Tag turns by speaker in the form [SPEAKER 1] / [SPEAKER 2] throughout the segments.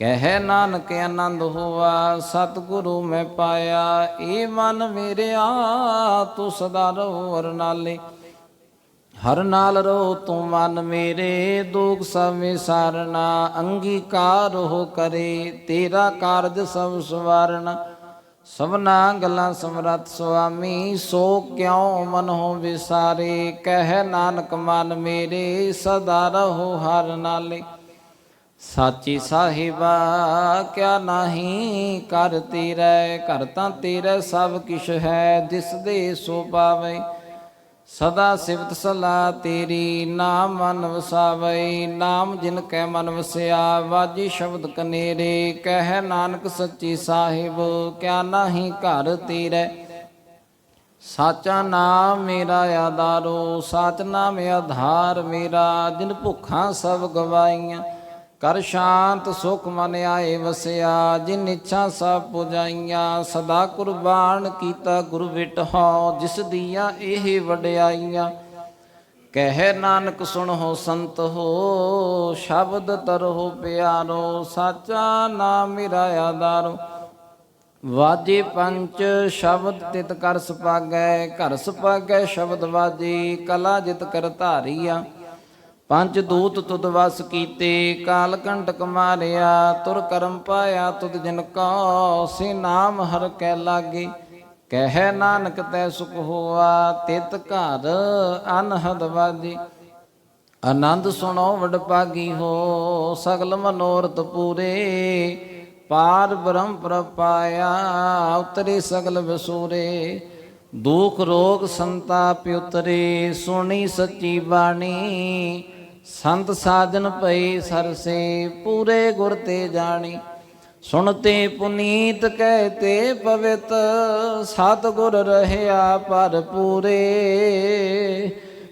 [SPEAKER 1] ਕਹਿ ਨਾਨਕ ਆਨੰਦ ਹੋਵਾ ਸਤਿਗੁਰੂ ਮੈਂ ਪਾਇਆ ਏ ਮਨ ਮੇਰਿਆ, ਤੂੰ ਸਦਾ ਰਹੋ ਹਰ ਨਾਲੇ। ਹਰ ਨਾਲ ਰਹੋ ਤੂੰ ਮਨ ਮੇਰੇ, ਦੁਖ ਸਭ ਵਿਸਾਰਨਾ, ਅੰਗੀਕਾਰ ਹੋ ਕਰੇ, ਤੇਰਾ ਕਾਰਜ ਸਭ ਸਵਾਰਨਾ। ਸਭਨਾ ਗੱਲਾਂ ਸਮਰੱਥ ਸੁਆਮੀ, ਸੋ ਕਿਉ ਮਨ ਹੋ ਵਿਸਾਰੇ? ਕਹਿ ਨਾਨਕ ਮਨ ਮੇਰੇ, ਸਦਾ ਰਹੋ ਹਰ ਨਾਲੇ। ਸਾਚੀ ਸਾਹਿਬਾ, ਕਿਆ ਨਹੀਂ ਕਰ ਤੇਰੇ ਘਰ ਤਾਂ ਤੇਰੇ ਸਭ ਕਿਛ ਹੈ ਦਿਸ ਦੇ ਸੋ ਪਾਵੇ। ਸਦਾ ਸਿਫਤ ਸਲਾ ਤੇਰੀ, ਨਾਮ ਮਨ ਵਸਾਵੇ। ਨਾਮ ਜਿਨ ਕੈ ਮਨ ਵਸਿਆ, ਵਾਜੀ ਸ਼ਬਦ ਕਨੇਰੇ। ਕਹਿ ਨਾਨਕ ਸੱਚੀ ਸਾਹਿਬ, ਕਿਆ ਨਹੀਂ ਘਰ ਤੇਰੇ। ਸਾਚਾ ਨਾਮ ਮੇਰਾ ਆਧਾਰੋ, ਸਾਚ ਨਾਮ ਆਧਾਰ ਮੇਰਾ, ਜਿਨ ਭੁੱਖਾਂ ਸਭ ਗਵਾਈਆਂ। ਕਰ ਸ਼ਾਂਤ ਸੁਖ ਮਨ ਆਏ ਵਸਿਆ, ਜਿਨ ਇੱਛਾ ਸਭ ਪੁਜਾਈਆਂ, ਸਦਾ ਕੁਰਬਾਨ ਕੀਤਾ ਗੁਰ ਵਿਟਹੁ, ਜਿਸ ਦੀਆਂ ਇਹ ਵਡਿਆਈਆਂ। ਕਹਿ ਨਾਨਕ ਸੁਣ ਹੋ ਸੰਤ ਹੋ, ਸ਼ਬਦ ਤਰਹੁ ਪਿਆਰੋ, ਸਾਚਾ ਨਾਮ ਮੇਰਾ ਆਧਾਰੋ ਵਾਜੇ ਪੰਚ, ਸ਼ਬਦ ਤਿਤ ਕਰ ਸੁਪਾਗੈ, ਘਰ ਸੁਪਾਗੈ, ਸ਼ਬਦ ਵਾਜੇ, ਕਲਾ ਜਿਤ ਕਰ ਧਾਰੀਆ। ਪੰਜ ਦੂਤ ਤੁਧ ਵਸ ਕੀਤੇ, ਕਾਲ ਕੰਟਕ ਮਾਰਿਆ, ਤੁਰ ਕਰਮ ਪਾਇਆ ਤੁਧ ਜਿਨ ਕੋ, ਸੇ ਨਾਮ ਹਰ ਕੈ ਲਾਗੇ। ਕਹਿ ਨਾਨਕ ਤੈ ਸੁਖ ਹੋਆ, ਤਿਤ ਘਰ ਅਨਹਦ ਵਾਜੀ ਆਨੰਦ ਸੁਣੋ ਵਡ ਭਾਗੀ ਹੋ, ਸਗਲ ਮਨੋਰਥ ਪੂਰੇ। ਪਾਰ ਬ੍ਰਹਮ ਪ੍ਰਪਾਇਆ ਉਤਰੇ ਸਗਲ ਵਿਸੂਰੇ। ਦੁਖ ਰੋਗ ਸੰਤਾਪ ਉਤਰੇ, ਸੁਣੀ ਸੱਚੀ ਬਾਣੀ। ਸੰਤ ਸਾਜਨ ਪਈ ਸਰਸੇ ਪੂਰੇ ਗੁਰ ਤੇ ਜਾਣੀ। ਸੁਣਤੇ ਪੁਨੀਤ ਕਹਤੇ ਪਵਿੱਤ ਸਤ ਗੁਰ ਰਹਿਆ ਪਰ ਪੂਰੇ।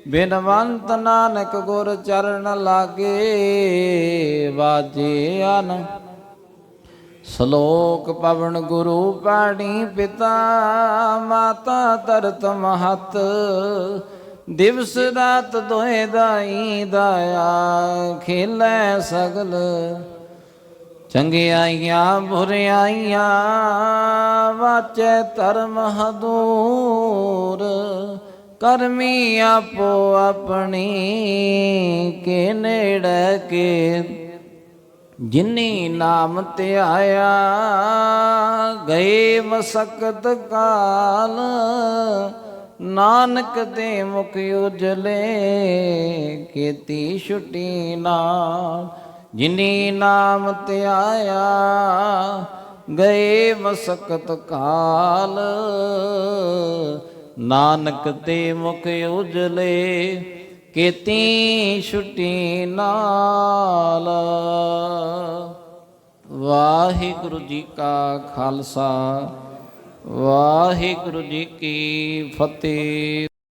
[SPEAKER 1] ਬਿਨਵੰਤ ਨਾਨਕ ਗੁਰ ਚਰਨ ਲਾਗੇ, ਵਾਜੇ ਅਨ। ਸ਼ਲੋਕ ਪਵਨ ਗੁਰੂ ਪਾਣੀ ਪਿਤਾ, ਮਾਤਾ ਤਰਤ ਮਹਤ ਦਿਵਸ ਰਾਤ ਦੋਏ ਦਾਈ ਦਾਇਆ ਖੇਲੇ ਸਗਲ। ਚੰਗਿਆਈਆਂ ਬੁਰਿਆਈਆਂ ਵਾਚੈ ਧਰਮ ਹਦੂਰ। ਕਰਮੀ ਆਪੋ ਆਪਣੀ ਕੇ ਨੇੜੇ ਕੇ। ਜਿਨੀ ਨਾਮ ਧਿਆਇਆ, ਗਏ ਮਸਕਤ ਕਾਲ। ਨਾਨਕ ਦੇ ਮੁਖ ਉਜਲੇ, ਕੀਤੀ ਛੁਟੀ ਨਾਲ। ਜਿਨੀ ਨਾਮ ਧਿਆਇਆ ਗਏ ਮਸਕਤ ਕਾਲ। ਨਾਨਕ ਦੇ ਮੁਖ ਉਜਲੇ, ਕੀਤੀ ਛੁੱਟੀ ਨਾਲ। ਵਾਹਿਗੁਰੂ ਜੀ ਕਾ ਖਾਲਸਾ। ਵਾਹਿਗੁਰੂ ਜੀ ਕੀ ਫਤਿਹ।